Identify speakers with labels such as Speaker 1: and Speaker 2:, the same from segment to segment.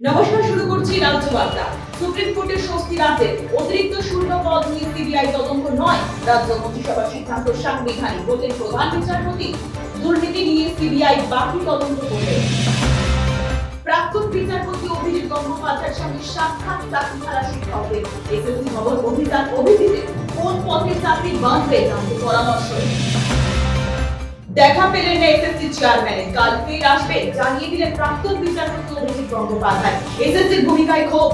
Speaker 1: নমস্কার, শুরু করছি রাজ্য বার্তা। সুপ্রিম কোর্টের স্বস্তি রাজ্যে অতিরিক্ত শূন্য পদ নিয়ে সিবিআই তদন্ত নয়। রাজ্য মন্ত্রিসভার সিদ্ধান্ত সাংবিধানিক। বললেন প্রধান বিচারপতি দুর্নীতি নিয়ে সিবিআই বাকি তদন্ত করবে। প্রাক্তন বিচারপতি অভিজিৎ গঙ্গোপাধ্যায়ের সঙ্গে সাক্ষাৎ চাকরিহারা শিক্ষকদের। এসএসসি ভবন অভিযান অভিজিতে কোন পথে চাকরি বাঁধবে জানতে পরামর্শ। দেখা পেলেন না এসএসসি চেয়ারম্যানের কাল ফের আসবে, জানিয়ে দিলেন প্রাক্তন বিচারপতি অভিজিৎ গঙ্গোপাধ্যায় এসএসসির ভূমিকায় ক্ষোভ।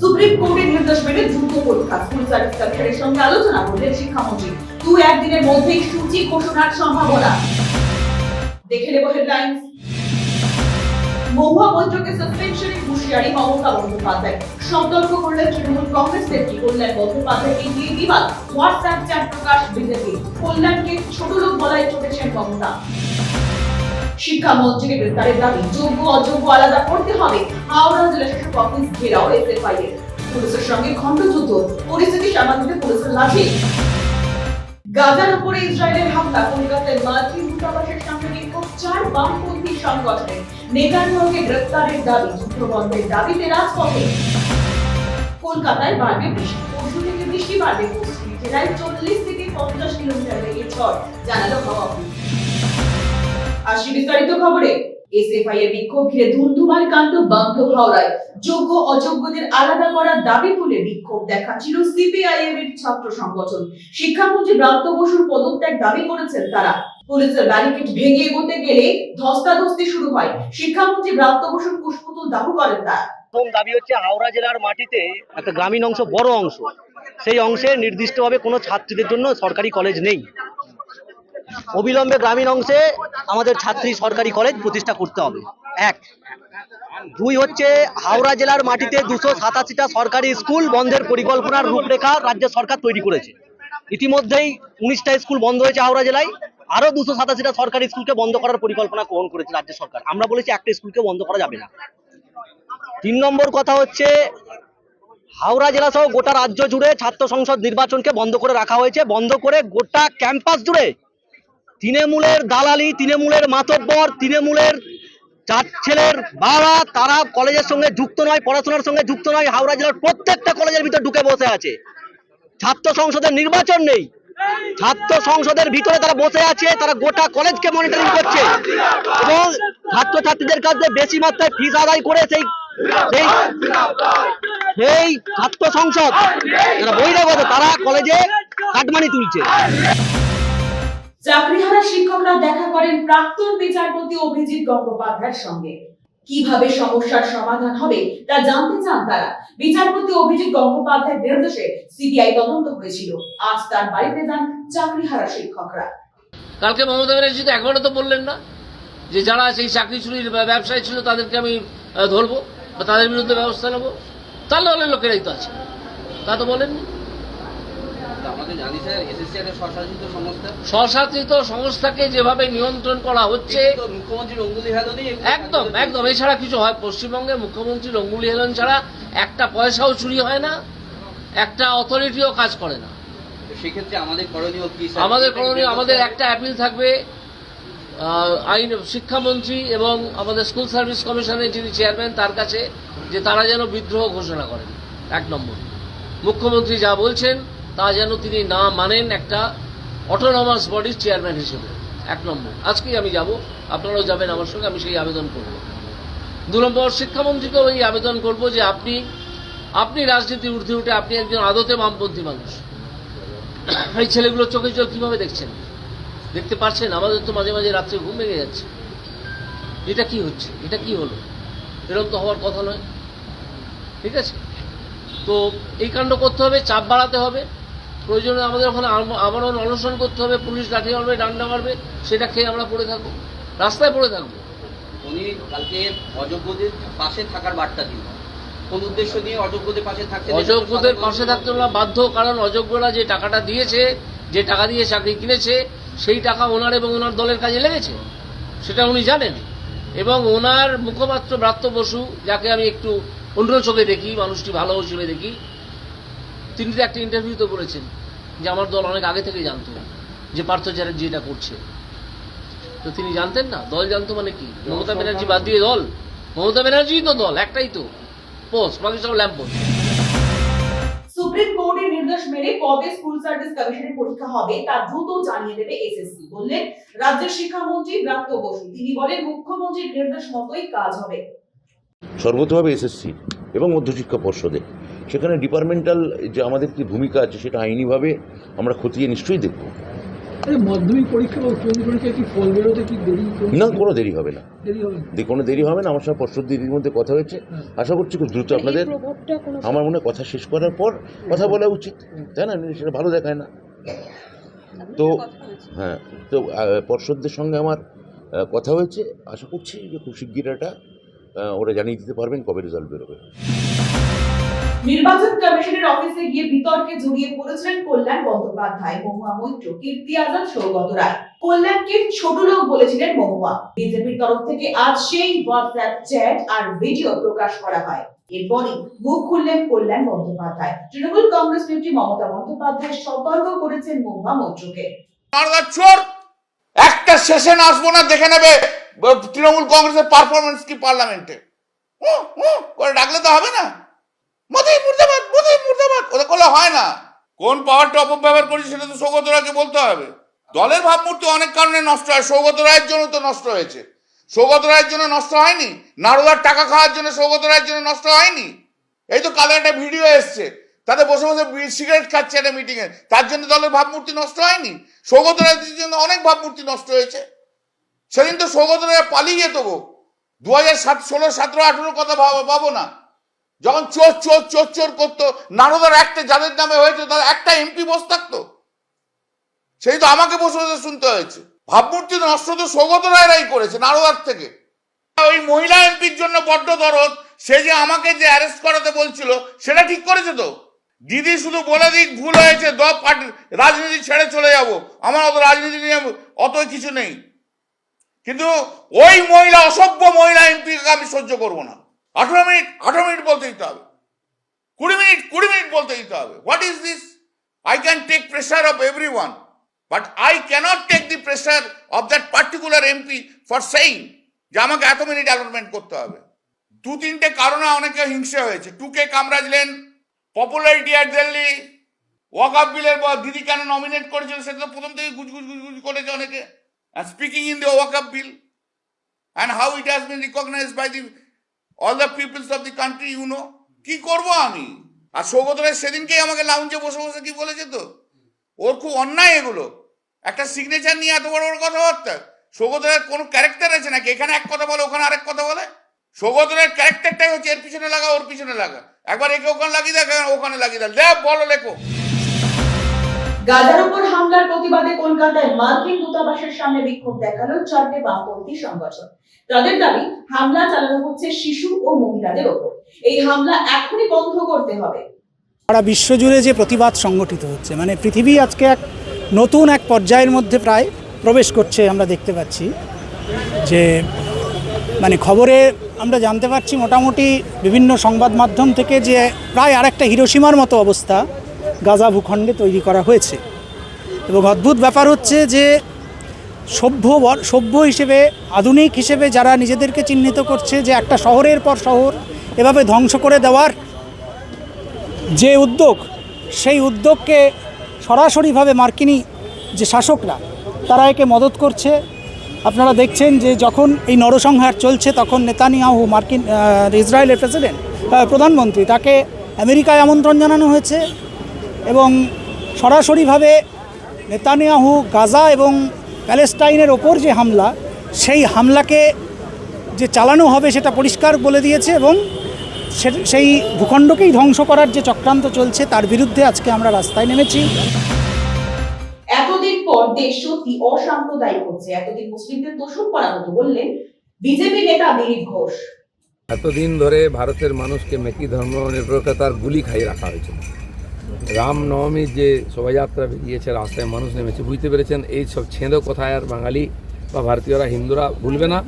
Speaker 1: সুপ্রিম কোর্টের নির্দেশ মেনে দ্রুত পরীক্ষা। স্কুল সার্ভিস কমিশনের সঙ্গে আলোচনা করলেন শিক্ষামন্ত্রী। দু একদিনের মধ্যেই সূচি ঘোষণার সম্ভাবনা। দেখে নেব হেডলাইন্স মহুয়া মৈত্রকে সাসপেনশনে হুঁশিয়ারি মমতা বন্দ্যোপাধ্যায়। সতর্ক করলেন তৃণমূল কংগ্রেস নেত্রী কল্যাণ বন্দ্যোপাধ্যায়কে নিয়ে বিবাদ। হোয়াটসঅ্যাপ চ্যাট প্রকাশ বিজেপি। কল্যাণকে ছোট লোক বলায় চলেছেন মমতা। শিক্ষামন্ত্রীকে গ্রেপ্তারের দাবি, যোগ্য, অযোগ্য আলাদা করতে হবে। হাওড়া জেলা শাসক অফিস ঘেরাও এসএফআই এর পুলিশের সঙ্গে খণ্ডযুদ্ধ। পরিস্থিতি সামাল দিতে পুলিশের লাঠি। গাজার উপরে ইসরায়েলের হামলা। কলকাতায় মাল্টি দূতাবাসের সামনে বিক্ষোভ। চার বামপন্থী সংগঠনের নেতানিয়াহুকে গ্রেপ্তারের দাবি, যুদ্ধবন্ধের দাবিতে রাজপথে। কলকাতায় বাড়বে বৃষ্টি, পরশু থেকে বৃষ্টি বাড়বে পশ্চিম জেলায় চল্লিশ থেকে পঞ্চাশ কিলোমিটার বেগে ঝড়, জানালো আসি বিস্তারিত খবরে, এসএফআই এর বিক্ষোভ ঘিরে ধুন্ধুমার কাণ্ড বাংলো হাওড়ায়। যোগ্য, অযোগ্যদের আলাদা করার দাবি তুলে বিক্ষোভ দেখাচ্ছিল সিপিআইএম এর ছাত্র সংগঠন। শিক্ষামন্ত্রী ব্রাত্য বসুর পদত্যাগ দাবি করেছেন তারা। পুলিশের ব্যারিকেড ভেঙে এগোতে গেলে ধস্তাধস্তি শুরু হয়। শিক্ষামন্ত্রী ব্রাত্য বসুর দাহ করেন তারা।
Speaker 2: প্রথম দাবি হচ্ছে হাওড়া জেলার মাটিতে একটা গ্রামীণ অংশ, বড় অংশ। সেই অংশে নির্দিষ্টভাবে কোনো ছাত্রীদের জন্য সরকারি কলেজ নেই। অবিলম্বে গ্রামীণ অংশে আমাদের ছাত্রী সরকারি কলেজ প্রতিষ্ঠা করতে হবে। এক। দুই হচ্ছে হাওড়া জেলার মাটিতে দুশো সাতাশিটা সরকারি স্কুল বন্ধের পরিকল্পনার রূপরেখা রাজ্য সরকার তৈরি করেছে। ইতিমধ্যেই উনিশটা স্কুল বন্ধ হয়েছে হাওড়া জেলায়। আরও দুশো সাতাশিটা সরকারি স্কুলকে বন্ধ করার পরিকল্পনা গ্রহণ করেছে রাজ্য সরকার। আমরা বলেছি একটা স্কুলকে বন্ধ করা যাবে না। তিন নম্বর কথা হচ্ছে, হাওড়া জেলা সহ গোটা রাজ্য জুড়ে ছাত্র সংসদ নির্বাচনকে বন্ধ করে রাখা হয়েছে। বন্ধ করে গোটা ক্যাম্পাস জুড়ে তৃণমূলের দালালি, তৃণমূলের মাতব্বর, তৃণমূলের চার ছেলের বাবা, তারা কলেজের সঙ্গে যুক্ত নয়, পড়াশোনার সঙ্গে যুক্ত নয়, হাওড়া জেলার প্রত্যেকটা কলেজের ভিতর ঢুকে বসে আছে। ছাত্র সংসদের নির্বাচন নেই। ছাত্র সংসদের ভিতরে তারা বসে আছে, তারা গোটা কলেজকে মনিটরিং করছে। এবং ছাত্রছাত্রীদের কাছে বেশি মাত্রায় ফিস আদায় করে সেই সেই সেই ছাত্র সংসদ। যারা বহিরাগত তারা কলেজে কাটমানি তুলছে।
Speaker 1: চাকরিহারা শিক্ষকরা দেখা করেন প্রাক্তন বিচারপতি অভিজিৎ গঙ্গোপাধ্যায়ের সঙ্গে। কীভাবে সমস্যার সমাধান হবে তা জানতে চান তারা। বিচারপতি অভিজিৎ গঙ্গোপাধ্যায়ের নির্দেশে সিবিআই তদন্ত হয়েছিল। আজ তার বাড়িতে যান চাকরিহারা শিক্ষকরা।
Speaker 3: কালকে মমতা ব্যানার্জি তো একবারও তো বললেন না যে যারা সেই চাকরি চুরির ব্যা- ব্যবসায় ছিল তাদেরকে আমি ধরবো বা তাদের বিরুদ্ধে ব্যবস্থা নেব। তাহলে হলে লোকেরাই তো আছে। তা তো বলেননি
Speaker 4: তা আমাকে জানি স্যার এসএসসি একটা স্বশাসিত
Speaker 3: সংস্থাকে যেভাবে নিয়ন্ত্রণ করা হচ্ছে একদম একদম এছাড়া কিছু হয় পশ্চিমবঙ্গে মুখ্যমন্ত্রীর অঙ্গুলি হেলন ছাড়া একটা পয়সাও চুরি হয় না একটা অথরিটিও কাজ করে না।
Speaker 4: সেক্ষেত্রে আমাদের করণীয় কি
Speaker 3: আমাদের করণীয় আমাদের একটা অ্যাপিল থাকবে আইন শিক্ষামন্ত্রী এবং আমাদের স্কুল সার্ভিস কমিশনের যিনি চেয়ারম্যান তার কাছে যে তারা যেন বিদ্রোহ ঘোষণা করেন। এক নম্বর। মুখ্যমন্ত্রী যা বলছেন তা যেন তিনি না মানেন একটা অটোনমাস বডির চেয়ারম্যান হিসেবে। এক নম্বর। আজকেই আমি যাব। আপনারাও যাবেন আমার সঙ্গে, আমি সেই আবেদন করব। দু নম্বর, শিক্ষামন্ত্রীকেও এই আবেদন করব যে আপনি আপনি রাজনীতি ঊর্ধ্বে উঠে আপনি একজন আদতে বামপন্থী মানুষ। এই ছেলেগুলো চোখে চোখ কীভাবে দেখছেন? দেখতে পারছেন? আমাদের তো মাঝে মাঝে রাত্রে ঘুম ভেঙে যাচ্ছে। এটা কি হচ্ছে? এটা কি হলো? এরকম তো হওয়ার কথা নয়। ঠিক আছে? তো এই কাণ্ড করতে হবে, চাপ বাড়াতে হবে। প্রয়োজনে আমাদের ওখানে আম- আবারও অনশন করতে হবে পুলিশ লাঠি মারবে ডান্ডা মারবে সেটা খেয়ে আমরা পড়ে থাকব। রাস্তায় পড়ে থাকব।
Speaker 4: উনি কালকে অযোগ্যদের পাশে থাকার বার্তা দিল কোন উদ্দেশ্য নিয়ে অযোগ্যদের পাশে থাকছে
Speaker 3: অযোগ্যদের পাশে থাকতে ওরা বাধ্য কারণ অযোগ্যরা যে টাকাটা দিয়েছে যে টাকা দিয়ে চাকরি কিনেছে সেই টাকা ওনার এবং ওনার দলের কাজে লেগেছে। সেটা উনি জানেন। এবং ওনার মুখপাত্র ব্রাত্য বসু যাকে আমি একটু অন্য চোখে দেখি মানুষটি ভালো হিসেবে দেখি তিনি তো একটা ইন্টারভিউতে বলেছেন যে আমার দল অনেক আগে থেকে জানতো যে পার্থ চ্যাটার্জি এটা করছে। তো তিনি জানতেন না? দল জানতো মানে কি? মমতা ব্যানার্জি বাদ দিয়ে দল? মমতা ব্যানার্জি তো দল একটাই তো। পোস্ট বাকি সব ল্যাম্প পোস্ট
Speaker 1: সুপ্রিম কোর্টের নির্দেশ মেনে কবে স্কুল সার্ভিস কমিশনের পরীক্ষা হবে তা দ্রুত জানিয়ে দেবে এসএসসি বললেন রাজ্যের শিক্ষামন্ত্রী ব্রাত্য বসু। তিনি বলেন মুখ্যমন্ত্রীর নির্দেশ মতোই কাজ হবে।
Speaker 5: সর্বতভাবে এসএসসি এবং মধ্যশিক্ষা পর্ষদে সেখানে ডিপার্টমেন্টাল যে আমাদের কি ভূমিকা আছে সেটা আইনিভাবে আমরা খতিয়ে নিশ্চয়ই দেখব।
Speaker 6: আরে মাধ্যমিক পরীক্ষা বা উচ্চ কি ফল বেরোতে কি দেরি
Speaker 5: না কোনো দেরি হবে না।
Speaker 6: দেরি
Speaker 5: কোনো দেরি হবে না আমার সঙ্গে পর্ষদ দিদির মধ্যে কথা হয়েছে।
Speaker 6: হ্যাঁ।
Speaker 5: আশা করছি খুব দ্রুত আপনাদের আমার মনে হয় কথা শেষ করার পর কথা বলা উচিত। তাই না? সেটা ভালো দেখায় না। তো হ্যাঁ তো পর্ষদদের সঙ্গে আমার কথা হয়েছে। আশা করছি যে খুব শিগগির এটা ওরা জানিয়ে দিতে পারবেন কবে রেজাল্ট বেরোবে।
Speaker 1: নির্বাচন কমিশনের অফিসে গিয়ে বিতর্কে জড়িয়ে পড়েছিলেন কল্যাণ বন্দ্যোপাধ্যায়, মহুয়া মৈত্র, কীর্তি আজাদ, সৌগত রায়। কল্যাণকে ছোট লোক বলেছিলেন মহুয়া। বিজেপির তরফ থেকে আজ সেই হোয়াটসঅ্যাপ চ্যাট আর ভিডিও প্রকাশ করা হয়। এরপরই মুখ খুললেন কল্যাণ বন্দ্যোপাধ্যায়। তৃণমূল কংগ্রেস নেত্রী মমতা বন্দ্যোপাধ্যায় সতর্ক করেছেন মহুয়া মৈত্রকে।
Speaker 7: একটা সেশন আসব না, দেখে নেবে তৃণমূল কংগ্রেসের পারফরমেন্স কি পার্লামেন্টে করে ডাকলে তো হবে না। মোদি মুর্দাবাদ মোদি মুর্দাবাদ। ওটা করলে হয় না। কোন পাওয়ারটা অপব্যবহার করেছে সেটা তো সৌগত রায়কে বলতে হবে। দলের ভাবমূর্তি অনেক কারণে নষ্ট হয়। সৌগত রায়ের জন্য তো নষ্ট হয়েছে। সৌগত রায়ের জন্য নষ্ট হয়নি? নারদার টাকা খাওয়ার জন্য সৌগত রায়ের জন্য নষ্ট হয়নি? এই তো কালো একটা ভিডিও এসছে। তাতে বসে বসে সিগারেট খাচ্ছে একটা মিটিং এ তার জন্য দলের ভাবমূর্তি নষ্ট হয়নি? সৌগত রায়ের জন্য অনেক ভাবমূর্তি নষ্ট হয়েছে। সেদিন তো সৌগত রায় পালিয়ে যেত গো। দু হাজার সাত, ষোলো, সতেরো আঠেরো কথা ভাবো না। যখন চোর চোর চোর চোর করতো, নারদার একটা যাদের নামে হয়েছে, তার একটা এমপি বসে থাকতো। সেই তো আমাকে বসে বসে শুনতে হয়েছে। ভাবমূর্তি নষ্ট তো সৌগত রায়রাই করেছে, নারদার থেকে। ওই মহিলা এমপির জন্য বড্ড দরদ, সে যে আমাকে যে অ্যারেস্ট করাতে বলছিল, সেটা ঠিক করেছে তো? দিদি শুধু বলে দিক, ভুল হয়েছে, দ পার্টি রাজনীতি ছেড়ে চলে যাব। আমার অত রাজনীতি নিয়ে অত কিছু নেই। কিন্তু ওই মহিলা, অসভ্য মহিলা এমপিকে আমি সহ্য করব না। আঠারো মিনিট আঠারো মিনিট বলতে দিতে হবে। কুড়ি মিনিট কুড়ি মিনিট বলতে দিতে হবে। What is this I can take pressure of everyone but I cannot take the pressure of that particular MP for saying যে আমাকে এত মিনিট অ্যালটমেন্ট করতে হবে। দু তিনটে কারণে অনেকে হিংসে হয়েছে। টুকে কামরাজলেন পপুলারিটি অ্যাট দিল্লি ওয়াকাপ বিলের দিদি কেন নমিনেট করেছিল সেটা তো প্রথম থেকে গুজগুজ গুজগুজ করেছে অনেকে। Speaking in the Waqf bill and how it has been recognise by the all the peoples of the country you know কি করব আমি? আর সৌগত রায় সেদিনকেই আমাকে লাউঞ্জে বসে বসে কি বলেছে তো? ওর খুব অন্যায় এগুলো। একটা সিগনেচার নিয়ে এত বড় বড় কথাবার্তা। সৌগত রায়ের কোনো ক্যারেক্টার আছে নাকি? এখানে এক কথা বলে, ওখানে আরেক কথা বলে? সৌগত রায়ের ক্যারেক্টারটাই হচ্ছে এর পিছনে লাগা, ওর পিছনে লাগা। একবার একে ওখানে লাগিয়ে দেখ ওখানে লাগিয়ে দেখ। দেখ, বলো, লেখো।
Speaker 1: গাজার উপর হামলার প্রতিবাদে কলকাতায় মার্কিন দূতাবাসের সামনে বিক্ষোভ দেখাল চারটে বামপন্থী সংগঠন। তাদের দাবি, হামলা চালানো হচ্ছে শিশু ও মহিলাদের ওপর। এই হামলা এখনই বন্ধ করতে হবে।
Speaker 8: সারা বিশ্বজুড়ে যে প্রতিবাদ সংগঠিত হচ্ছে মানে পৃথিবী আজকে এক নতুন এক পর্যায়ের মধ্যে প্রায় প্রবেশ করছে, আমরা দেখতে পাচ্ছি। যে মানে খবরে আমরা জানতে পারছি মোটামুটি বিভিন্ন সংবাদ মাধ্যম থেকে যে প্রায় আরেকটা হিরোসীমার মতো অবস্থা গাজা ভূখণ্ডে তৈরি করা হয়েছে। এবং অদ্ভুত ব্যাপার হচ্ছে যে সভ্য সভ্য হিসেবে, আধুনিক হিসেবে যারা নিজেদেরকে চিহ্নিত করছে যে একটা শহরের পর শহর এভাবে ধ্বংস করে দেওয়ার যে উদ্যোগ, সেই উদ্যোগকে সরাসরিভাবে মার্কিনী যে শাসকরা, তারা একে মদত করছে। আপনারা দেখছেন যে যখন এই নরসংহার চলছে, তখন নেতানিয়াহু মার্কিন ইসরায়েলের প্রেসিডেন্ট প্রধানমন্ত্রী, তাকে আমেরিকায় আমন্ত্রণ জানানো হয়েছে এবং সরাসরিভাবে নেতানিয়াহু গাজা এবং প্যালেস্টাইনের ওপর যে হামলা সেই হামলাকে যে চালানো হবে সেটা পরিষ্কার বলে দিয়েছে এবং সেই ভূখণ্ডকেই ধ্বংস করার যে চক্রান্ত চলছে তার বিরুদ্ধে আজকে আমরা রাস্তায় নেমেছি।
Speaker 1: এতদিন পর দেশ সত্যি অসাম্প্রদায়িক হচ্ছে। এতদিন মুসলিমদের তোষণ করা হতো বললেন বিজেপি নেতা দিলীপ ঘোষ।
Speaker 9: এতদিন ধরে ভারতের মানুষকে মেকি ধর্ম নিরপেক্ষতার গুলি খাইয়ে রাখা হয়েছিল। রামনবমীর যে শোভাযাত্রা বেরিয়েছে, রাস্তায় মানুষ নেমেছে, বুঝতে পেরেছেন? এই সব ছেঁদো কোথায় আর বাঙালি বা ভারতীয়রা, হিন্দুরা ভুলবে না।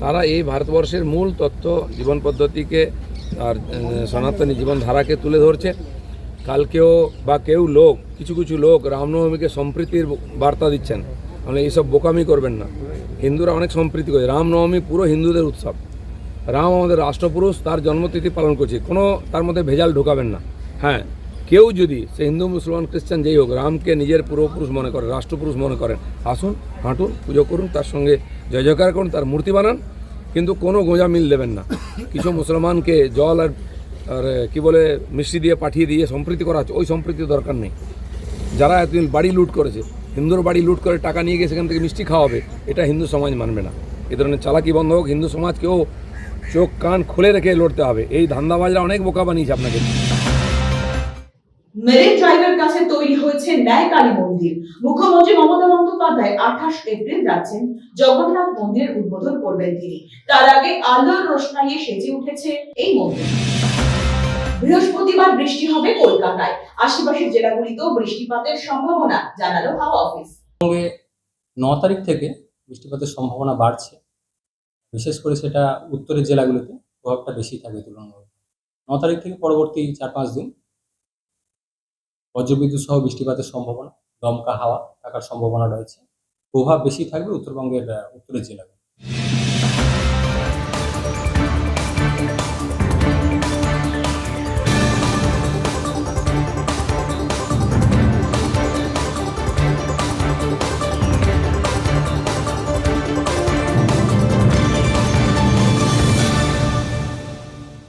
Speaker 9: তারা এই ভারতবর্ষের মূল তত্ত্ব, জীবন পদ্ধতিকে আর সনাতনী জীবনধারাকে তুলে ধরছে। কালকেও বা কেউ লোক, কিছু কিছু লোক রামনবমীকে সম্প্রীতির বার্তা দিচ্ছেন। মানে এইসব বোকামি করবেন না। হিন্দুরা অনেক সম্প্রীতি করে। রামনবমী পুরো হিন্দুদের উৎসব। রাম আমাদের রাষ্ট্রপুরুষ, তার জন্মতিথি পালন করছে। কোনো তার মধ্যে ভেজাল ঢোকাবেন না। হ্যাঁ কেউ যদি, সে হিন্দু, মুসলমান, খ্রিস্টান, যেই হোক, রামকে নিজের পূর্বপুরুষ মনে করে রাষ্ট্রপুরুষ মনে করেন, আসুন, হাঁটুন, পুজো করুন, তার সঙ্গে জয় জয়কার করুন, তার মূর্তি বানান, কিন্তু কোনো গোঁজা মিল দেবেন না। কিছু মুসলমানকে জল আর আর, কী বলে, মিষ্টি দিয়ে পাঠিয়ে দিয়ে সম্প্রীতি করা হচ্ছে, ওই সম্প্রীতির দরকার নেই। যারা এতদিন বাড়ি লুট করেছে, হিন্দুর বাড়ি লুট করে টাকা নিয়ে গিয়ে সেখান থেকে মিষ্টি খাওয়াবে, এটা হিন্দু সমাজ মানবে না। এ ধরনের চালাকি বন্ধ হোক, হিন্দু সমাজকেও চোখ, কান খুলে রেখে লড়তে হবে। এই ধান্দাবাজরা অনেক বোকা বানিয়েছে আপনাকে।
Speaker 1: মেরিন ড্রাইভের কাছে তৈরি হয়েছে ন্যায় কালী মন্দির। মুখ্যমন্ত্রী মমতা বন্দ্যোপাধ্যায় আঠাশ এপ্রিল যাচ্ছেন জগন্নাথ মন্দিরের উদ্বোধন করবেন তিনি। তার আগে আলোর রোশনাইয়ে সেজে উঠেছে এই মন্দির। বৃহস্পতিবার বৃষ্টি হবে কলকাতায়। আশেপাশের জেলাগুলিতেও বৃষ্টিপাতের সম্ভাবনা, জানালো হাওয়া অফিস।
Speaker 10: ন তারিখ থেকে বৃষ্টিপাতের সম্ভাবনা বাড়ছে। বিশেষ করে সেটা উত্তরের জেলাগুলোতে প্রভাবটা বেশি থাকবে তুলনামূলক। ন তারিখ থেকে পরবর্তী চার পাঁচ দিন বজ্রবিদ্যুৎ সহ বৃষ্টিপাতের সম্ভাবনা, দমকা হাওয়া থাকার সম্ভাবনা রয়েছে। প্রভাব বেশি থাকবে উত্তরবঙ্গের উত্তরের জেলাগুলো